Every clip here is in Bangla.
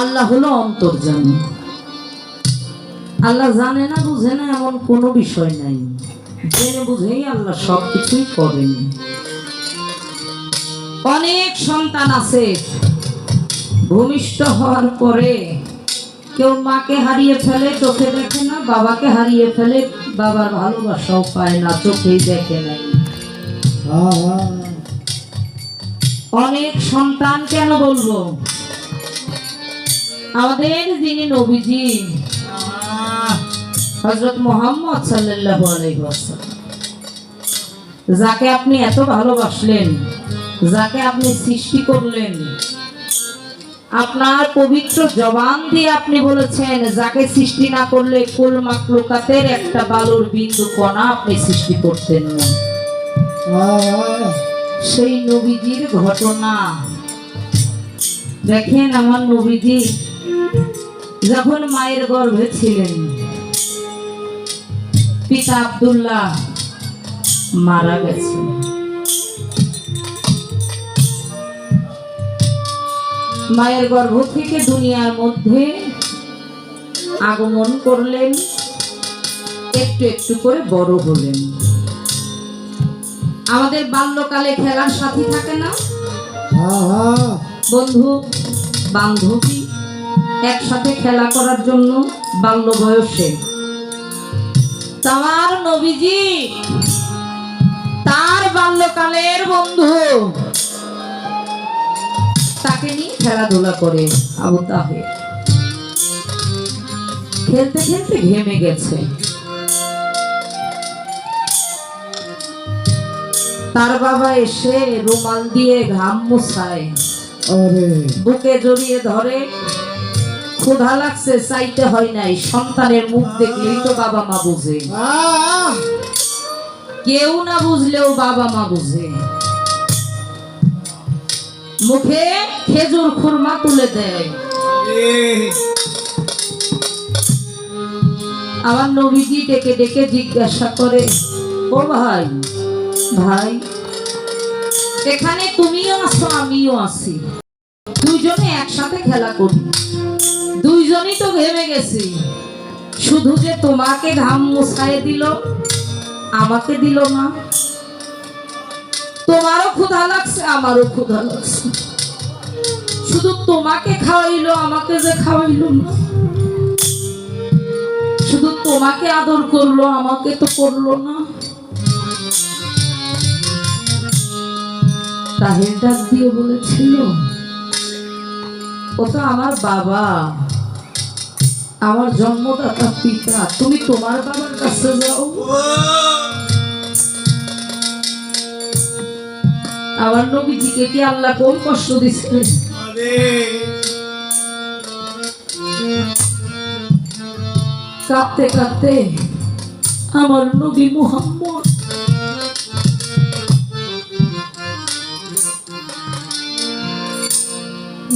আল্লাহ হলো অন্তর্জামী আল্লাহ জানে না, বুঝে না, এমন কোনো বিষয় নাই। জেনে বুঝেই আল্লাহ সব কিছুই করেন। অনেক সন্তান আছে, ভূমিষ্ঠ হওয়ার পরে কেউ মাকে হারিয়ে ফেলে, চোখে দেখে না, বাবাকে হারিয়ে ফেলে, বাবার ভালোবাসাও পায় না, চোখেই দেখে নাই অনেক সন্তান কেন বলব? আমাদের যিনি নবীজি হজরত মোহাম্মদ ওয়াসাল্লাম। যাকে আপনি এত ভালোবাসলেন, যাকে আপনি সৃষ্টি করলেন, আপনার পবিত্র জবান দিয়ে আপনি বলেছেন, যাকে সৃষ্টি না করলে কুল মাকলুকাতের একটা বালুর বিন্দু কণা আপনি সৃষ্টি করতেন না। সেই নবীজির ঘটনা। দেখেন আমার নবীজি যখন মায়ের গর্ভে ছিলেন পিতা আব্দুল্লাহ মারা গেছে মায়ের গর্ভ থেকে দুনিয়ার মধ্যে আগমন করলেন একটু একটু করে বড় হলেন। আমাদের বাল্যকালে খেলার সাথী থাকে না? বন্ধু বান্ধবী একসাথে খেলা করার জন্য বাল্য বয়সে। তার নবীজি তার বাল্যকালের বন্ধু। তাকে নিয়ে খেলাধুলা করে আবু তাহের খেলতে খেলতে ঘেমে গেছে। তার বাবা এসে রুমাল দিয়ে ঘাম মুছায়। বুকে জড়িয়ে ধরে। ক্ষুধা লাগছে চাইতে হয় নাই সন্তানের মুখ দেখলেই তো বাবা মা বুঝে। কেউ না বুঝলেও বাবা মা বুঝে। মুখে খেজুর খুরমা তুলে দেয়। আমার নবীজি ডেকে ডেকে জিজ্ঞাসা করে ও ভাই ভাই এখানে তুমিও আছো আমিও আছি। দুইজনে একসাথে খেলা করি। দুইজনই তো ঘেমে গেছি। শুধু যে তোমাকে ঘাম মুছায় দিল, আমাকে দিল না। তোমারও ক্ষুধা লাগছে, আমারও ক্ষুধা লাগছে। শুধু তোমাকে খাওয়াইলো, আমাকে যে খাওয়াইলো না। শুধু তোমাকে আদর করল, আমাকে তো করল না। তাহের ডাক দিয়ে বলেছিল, ও তো আমার বাবা। আমার জন্মদাতা পিতা, তুমি তোমার বাবার কাছে যাও। আমার নবীজিকে কি আল্লাহ কোন কষ্ট দিচ্ছে কাঁদতে কাঁদতে আমার নবী মুহাম্মদ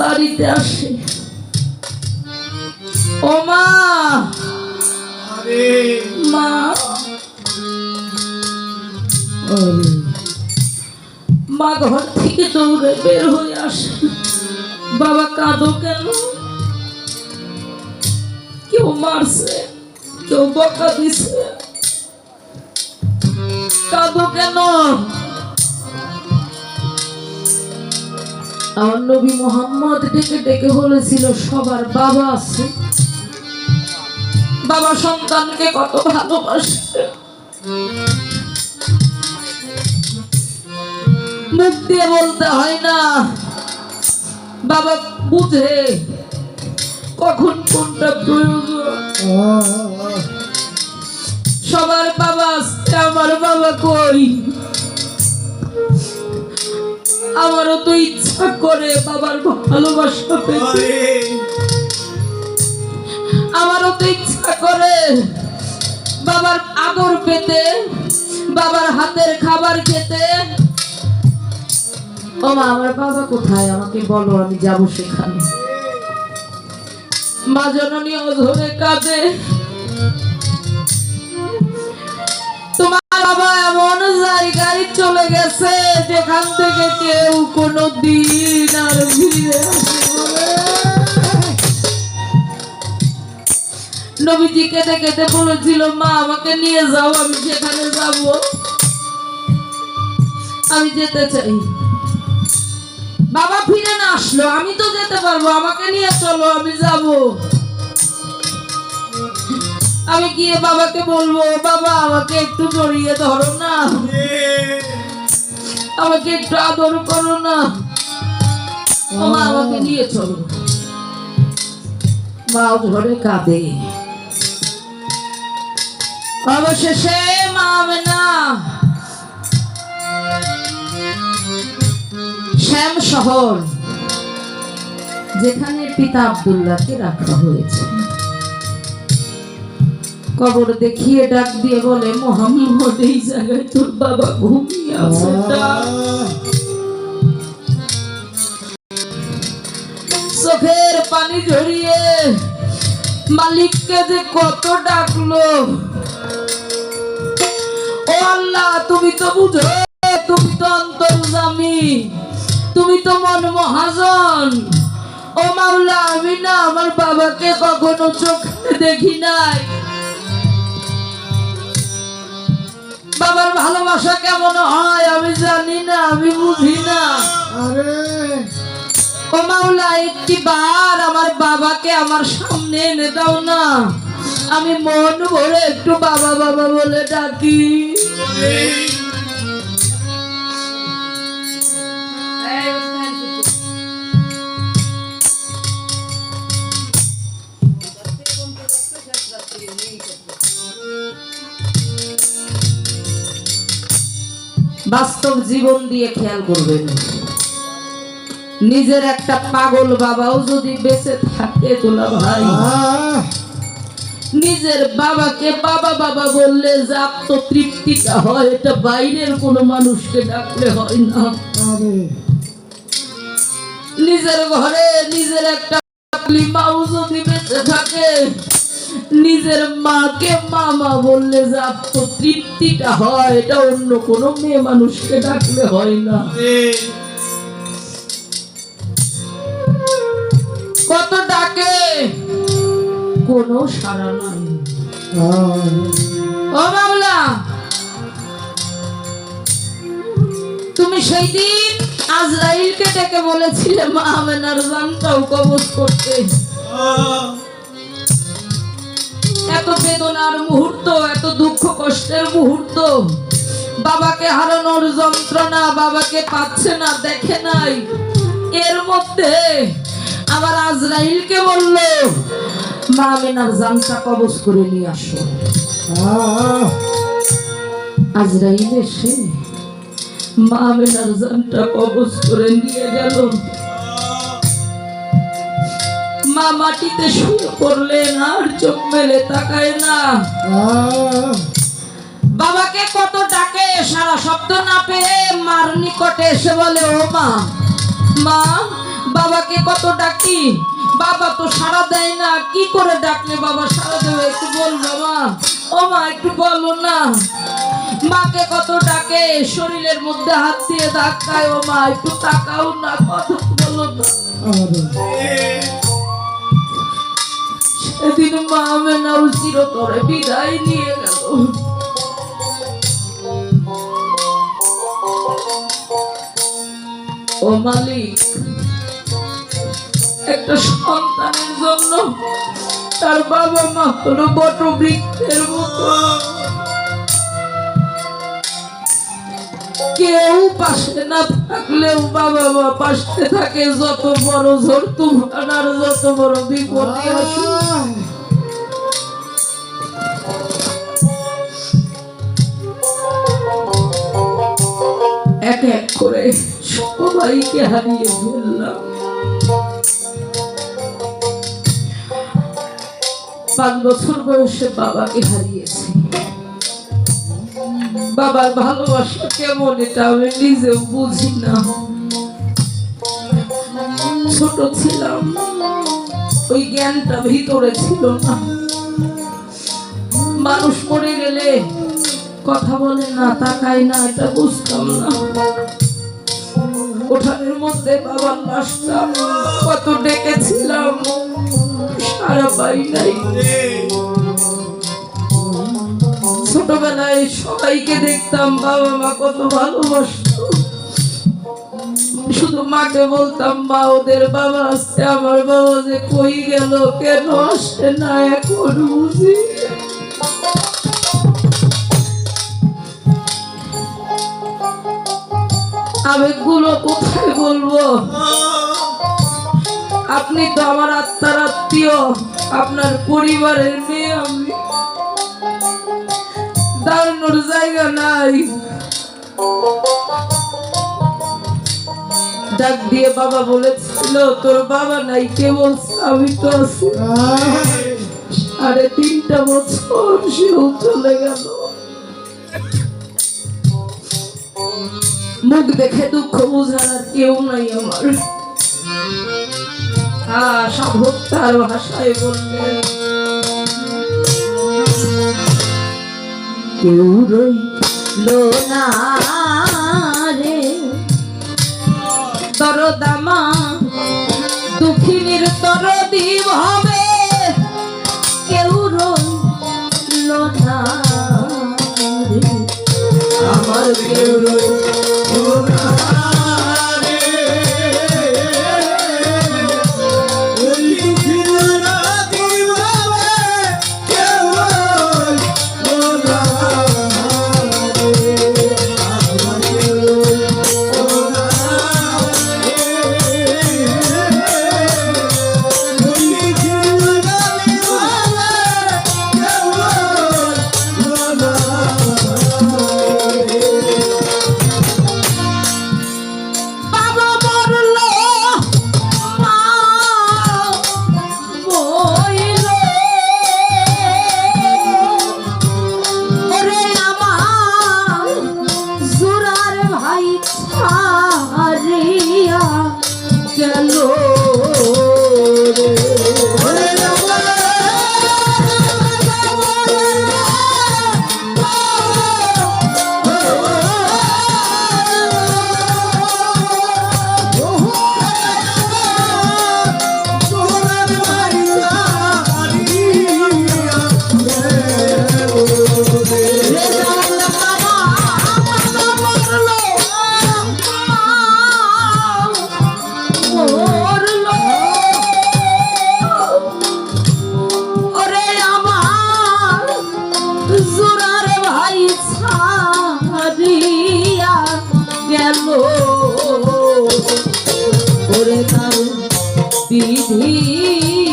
বাড়িতে আসে। মা ঘর থেকে দৌড়ে বের হয়ে আসে। বাবা কাঁদো কেন? কেউ মারছে, কেউ বকা দিছে। কাঁদো কেন? আমার নবী মোহাম্মদ ডেকে ডেকে বলেছিল, সবার বাবা আছে। বাবা সন্তানকে কত ভালোবাসে। মুখ দিয়ে বলতে হয় না, বাবা বুঝে কখন কোনটা প্রয়োজন সবার বাবা আসছে আমার বাবা কই? আমারও তো ইচ্ছা করে বাবার ভালোবাসা পেতে। আমারও তো ইচ্ছা করে বাবার আদর পেতে, বাবার হাতের খাবার খেতে। ও মা আমার বাবা কোথায়? আমাকে বলো, আমি যাব সেখানে। মা জননী অধরে কাঁদে। তোমার বাবা এমন জায়গায় চলে গেছে, যেখান থেকে কেউ কোনো দিন আর ফিরে আসবে নবীজি কেঁদে কেঁদে বলেছিল, মা, আমাকে নিয়ে যাও, আমি সেখানে যাব। আমি যেতে চাই। বাবা ফিরে না আসলো, আমি তো যেতে পারব, আমাকে নিয়ে চলো, আমি যাব। আমি গিয়ে বাবাকে বলব, বাবা, আমাকে একটু জড়িয়ে ধরো না। আমাকে একটু আদর করো না। আমাকে নিয়ে চলো। মা ঘরে কাঁদে। অবশেষে মা না শ্যাম শহর যেখানে পিতা আব্দুল্লাহকে রাখা হয়েছে। কবর দেখিয়ে ডাক দিয়ে বলে মোহাম্মদ এই জায়গায় তোর বাবা ঘুমিয়ে আছে। চোখের পানি ঝরিয়ে মালিককে যে কত ডাকলো ও আল্লাহ তুমি তো বুঝো তুমি তো অন্তর্জামী তুমি তো মন মহাজন। ও মাওলা আমি না আমার বাবাকে কখনো চোখে দেখি নাই। বাবার ভালোবাসা কেমন হয় আমি জানি না আমি বুঝি না। ও মাওলা একটি বার আমার বাবাকে আমার সামনে এনে দাও না। আমি মন ভরে একটু বাবা বাবা বলে ডাকি। বাস্তব জীবন দিয়ে খেয়াল করবেন। নিজের একটা পাগল বাবাও যদি বেঁচে থাকে তোলা ভাই। নিজের বাবাকে বাবা বাবা বললে যে আত্মতৃপ্তিটা হয়, এটা বাইরের কোনো মানুষকে ডাকলে হয় না। নিজের ঘরে নিজের একটা বেঁচে থাকে? নিজের মাকে মামা বললে যে আত্মতৃপ্তিটা হয়, এটা অন্য কোনো মেয়ে মানুষকে ডাকলে হয় না। কত ডাকে? কোনো সাড়া নাই। ও বাবলা তুমি সেই দিন আজরাইলকে ডেকে বলেছিলে মা আমেনার জানটাও কবজ করতে। এত বেদনার মুহূর্ত এত দুঃখ কষ্টের মুহূর্ত বাবাকে হারানোর যন্ত্রণা বাবাকে পাচ্ছে না দেখে নাই। এর মধ্যে আবার আজরাইলকে বলল মা আমেনার কবজ করে নিয়ে আসো। আজরাইল এসে মা আমেনার জানটা কবজ করে নিয়ে গেল। মা মাটিতে শুয়ে পড়লেন আর চোখ মেলে তাকায় না। বাবাকে কত ডাকে সারা শব্দ না পেয়ে মার নিকটে এসে বলে ও মা মা বাবাকে কত ডাকি? বাবা তো সাড়া দেয় না, কি করে ডাকলে বাবা সাড়া দেবে? একটু বলব মা ও মা, একটু বলো না। মাকে কত ডাকে, শরীরের মধ্যে হাত দিয়ে ধাক্কায়। ও মা, একটু তাকাও না, কথা বলো না। সেদিন মা মেনাও চিরতরে বিদায় নিয়ে গেল। ও মালিক একটা সন্তানের জন্য তার বাবা মা হলো বট বৃক্ষের মতো। কেউ পাশে না থাকলেও বাবা মা পাশে থাকে যত বড় ঝড় তুফান আর যত বড় বিপদে আসুক। এক এক করে সবাইকে হারিয়ে ফেললাম। পাঁচ বছর বয়সে বাবাকে হারিয়েছি বাবার ভালোবাসা কেমন এটা আমি নিজেও বুঝি না। ছোট ছিলাম, ওই জ্ঞানটা ভিতরে ছিল না। মানুষ মরে গেলে কথা বলে না, তাকায় না, এটা বুঝতাম না। কোঠানের মধ্যে বাবার লাশটা কত ডেকেছিলাম। ছোটবেলায় সবাইকে দেখতাম, বাবা মা কত ভালোবাসতো। শুধু মাকে বলতাম, মা, ওদের বাবা আসছে, আমার বাবা যে কই গেল, কেন আসছে না এখন বুঝি? আবেগগুলো কোথায় বলব? আপনি তো আমার আত্মার আত্মীয়। আপনার পরিবারের মেয়ে আমি। দাঁড়ানোর জায়গা নাই। ডাক দিয়ে বাবা বলেছিল, তোর বাবা নাই আমি তো আছি। সাড়ে তিনটা বছর সেও চলে গেল। মুখ দেখে দুঃখ বোঝার কেউ নাই আমার। সাধক তার ভাষায় বললেন, কেউ না রে। তরদামা দুঃখিনীর তরদি হবে কেউ রইল না আমার কেউ বিধি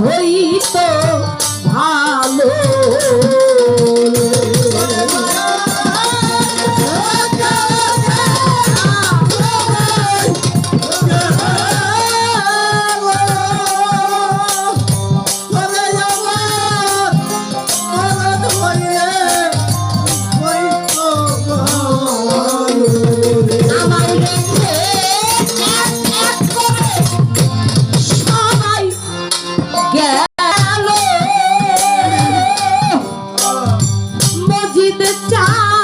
হইত ভালো with the time.